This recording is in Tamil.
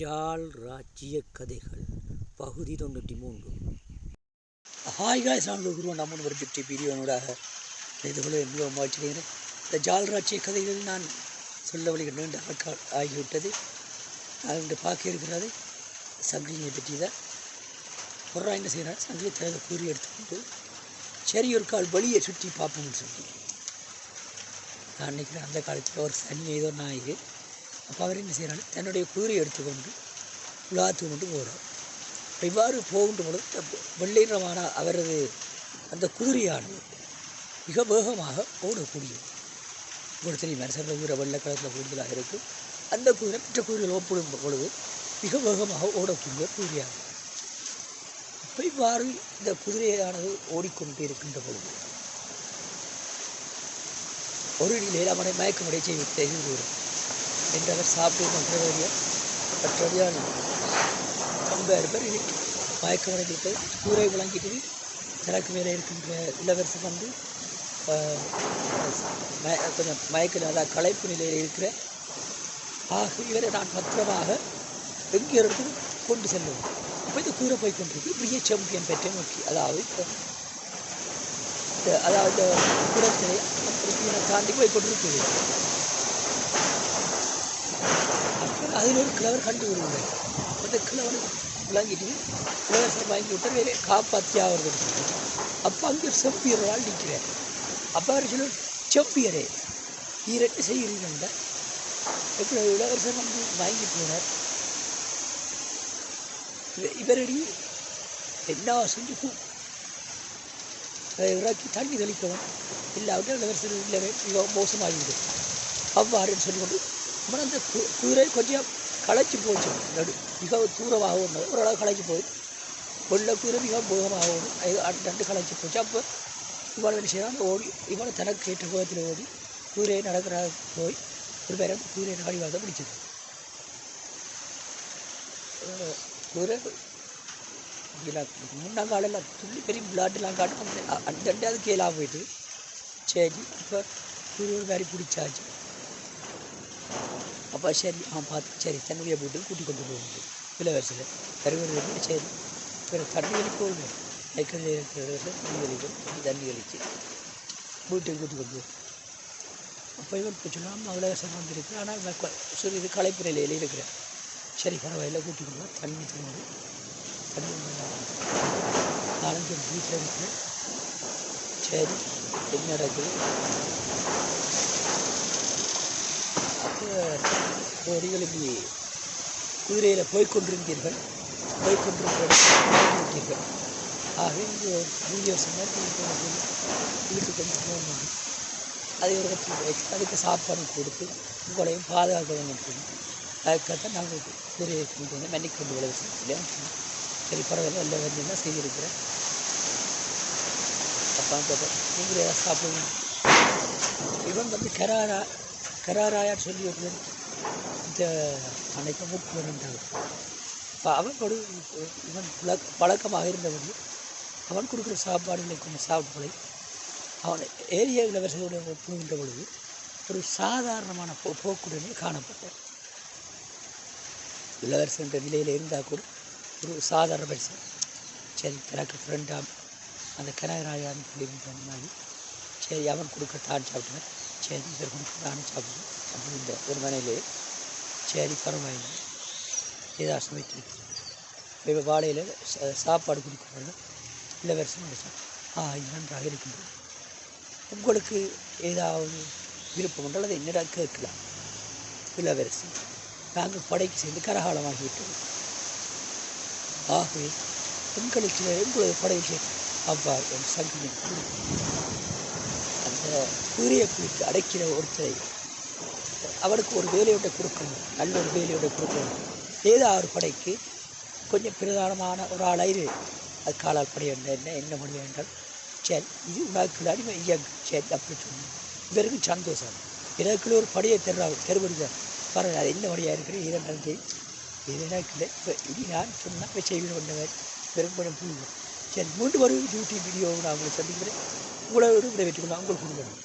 ஜால் ராஜ்ய கதைகள் பகுதி தொண்ணூற்றி மூன்று ஹாய் காய்ஸ் நான் குருவன். நம்ம ஒரு ஃபிஃப்டி வீடியோனூடாக இதுபோல எவ்வளோ வாழ்த்துகிறேன். இந்த ஜால் ராஜ்ய கதைகள் நான் சொல்ல வழி நீண்ட நாட்கள் ஆகிவிட்டது. நான் இன்று பார்க்க இருக்கிறது. சங்கிலியை பற்றி தான் ஒரு என்ன செய்கிறார். சங்கிலி தனது கூறி எடுத்துக்கொண்டு சரி ஒரு கால் வழியை சுற்றி பார்ப்போம்னு சொல்லி. நான் நினைக்கிறேன் அந்த காலத்தில் ஒரு சனி ஏதோ நாயுது அப்போ அவர் என்ன செய்கிறாரு தன்னுடைய குதிரையை எடுத்துக்கொண்டு உலாத்து கொண்டு போகிறார் இவ்வாறு போகின்ற பொழுது இந்த அவரது அந்த குதிரையானது மிக வேகமாக ஓடக்கூடியது. உங்களுக்கு தெரியும் குதிரை வெள்ளை கலத்தில் கூடுதலாக இருக்குது அந்த குதிரை மற்ற குதிரைகள் ஒப்பிடும் பொழுது மிக வேகமாக ஓடக்கூடிய குதிரையாகும் இப்போ இவ்வாறு இந்த குதிரையானது ஓடிக்கொண்டு இருக்கின்ற பொழுது ஒரு நிலையில் அவனை மயக்கமடை செய்து ரெண்டு என்றவர் சாப்பிட்டு மற்றவரைய மற்றபடியான ரொம்ப பேர் இது மயக்கமடைந்து கூரை விளங்கிட்டு தனக்கு மேலே இருக்கின்ற இளவரசர் வந்து மய கொஞ்சம் மயக்க அதாவது களைப்பு நிலையில் இருக்கிற ஆக இவரை நான் பத்திரமாக எங்கிருந்து கொண்டு செல்லுவோம் இப்போ இந்த கூரை போய் கொண்டிருக்கு. இப்படியே சாம்பியன் பெற்ற நோக்கி. அதாவது இப்ப இந்த- அதாவது குரத்திலே தாண்டி போய் கொண்டிருக்கிறது அப்போ அதில் ஒரு கிழவர் கண்டு வருவார் அந்த கிழவர் விளங்கிட்டு கிழவர் வாங்கி விட்டு வேறு காப்பாற்றி ஆகிறது அப்போ அங்கே ஒரு செம்பியர் ஒரு ஆள் நிற்கிறார். அப்போ அவர் சொல்ல செய்கிறீங்க எப்படி இளவரசர் வந்து வாங்கி போனார்? இவரடி என்ன செஞ்சு இவராக்கி அதை இறக்கி தண்ணி தெளிக்கவும் இல்லாவிட்டால் இளவரசர் இல்லை மிக மோசமாகிவிடும். அவ்வாறுன்னு சொல்லிக்கொண்டு அப்புறம் அந்த கு- குதிரை கொஞ்சம் களைச்சி போச்சு நடு மிக தூரமாக ஒன்று ஓரளவு களைச்சி போய் கொள்ள குதிரை மிக போகமாக ஓடும் அது களைச்சி போச்சு அப்போ இவ்வளோ என்ன செய்யறான் ஓடி இவ்வளோ தனக்கு ஏற்ற கோபத்தில் ஓடி குதிரையை நடக்கிற போய் ஒரு பேரம் குதிரையை நாடி வாங்க பிடிச்சது குதிரை இல்லை முன்னாங்காலெல்லாம் துள்ளி பெரிய விளையாட்டுலாம் காட்டும் அந்த அந்த கீழாக போயிட்டு சரி இப்போ குதிரை ஒரு மாதிரி பிடிச்சாச்சு அப்போ சரி அவன் பார்த்து சரி தன்னுடைய வீட்டுக்கு கூட்டி கொண்டு போகுது இளவரசியில் கருவறையில் சரி பிறகு தண்ணி வெளிக்கு போகணும் ஐக்கரில் தண்ணி வெளிக்கும் தண்ணி வெளிச்சு வீட்டுக்கு கூட்டி கொண்டு போகும் அப்போ இவன் இப்போ அவ்வளோ இளவரசன் ஆனால் இவன் சரி இது களைப்பு நிலையில் இருக்கிறேன் சரி பரவாயில்ல கூட்டி கொண்டு தண்ணி தண்ணி தண்ணி நாலஞ்சு வீட்டில் இருக்கிறேன் சரி என்ன நடக்குது அப்போ ஒடிகளுக்கு குதிரையில் போய்க்கொண்டிருந்தீர்கள் போய்கொண்டிருக்கிறீர்கள் ஆகவே இங்கே மூணு வருஷம் வீட்டுக்கு வந்து அதை ஒரு இடத்துல வச்சு அதுக்கு சாப்பாடு கொடுத்து உங்களையும் பாதுகாக்க வேண்டும் சொல்லி அதுக்காக நாங்கள் குதிரையை கொண்டு வந்து மன்னிக்கு கொண்டு விளைய சொல்லி சரி பரவாயில்ல எல்லாம் வந்து தான் செய்திருக்கிறேன். அப்பா கேட்பேன் நீங்களே சாப்பிடுங்க. இவன் வந்து கராரா கராராயான்னு சொல்லி ஒரு இந்த அன்னைக்கு அவன் கொடு இவன் பழக்க பழக்கமாக இருந்தபடி அவன் கொடுக்குற சாப்பாடுகளை கொஞ்சம் சாப்பிட்டு அவன் ஏரிய இளவரசரோட ஒப்புகின்ற பொழுது ஒரு சாதாரணமான போ போக்குடனே காணப்பட்டார் இளவரசன் நிலையில் இருந்தால் கூட ஒரு சாதாரண மனுஷன். சரி தனக்கு ஃப்ரெண்டாம் அந்த கனகராஜான்னு சொல்லியிருந்த மாதிரி. சரி அவன் கொடுக்க தான் சாப்பிட்டேன். சரி இவர் கொடுக்க நானும் சாப்பிடுவேன் அப்படின்ற ஒரு மனையிலே சரி பரவாயில்லை ஏதா சமைத்து இப்போ வாழையில் சாப்பாடு கொடுக்குறாங்க. இளவரசன் முடிச்சான் ஆ நன்றாக இருக்கின்றது. உங்களுக்கு ஏதாவது விருப்பம் என்றால் அதை என்னடா கேட்கலாம். இளவரசி நாங்கள் படைக்கு சேர்ந்து கரகாலமாகிவிட்டோம் ஆகவே உங்களுக்கு எங்களது படைக்கு அவ்வாறு அப்பா என் அந்த குதிரையை குறித்து அடைக்கிற ஒருத்தரை அவருக்கு ஒரு வேலையோட கொடுக்கணும். நல்ல ஒரு வேலையோட கொடுக்கணும். ஏதாவது படைக்கு கொஞ்சம் பிரதானமான ஒரு ஆளாயிரு அது காலால் படை என்ன என்ன முடியும் என்றால் சரி இது உனக்கு அடிமை இயங்கு சரி அப்படி சொன்னேன் இவருக்கு சந்தோஷம். எனக்கு ஒரு படையை தெருவா தெருவடிதான் பரவாயில்ல அது என்ன படையாக இருக்கிற இரண்டாம் தேதி இது எனக்கு இல்லை. இப்போ இது நான் சொன்னால் செய்வேன் ஒன்றவர் வெறும் கொஞ்சம் புரியும் சரி மூன்று வரும் டியூட்டி வீடியோ நான் உங்களுக்கு சந்திக்கிறேன் உங்களை ஒரு விட வெற்றி கொண்டு உங்களுக்கு கொடுக்கணும்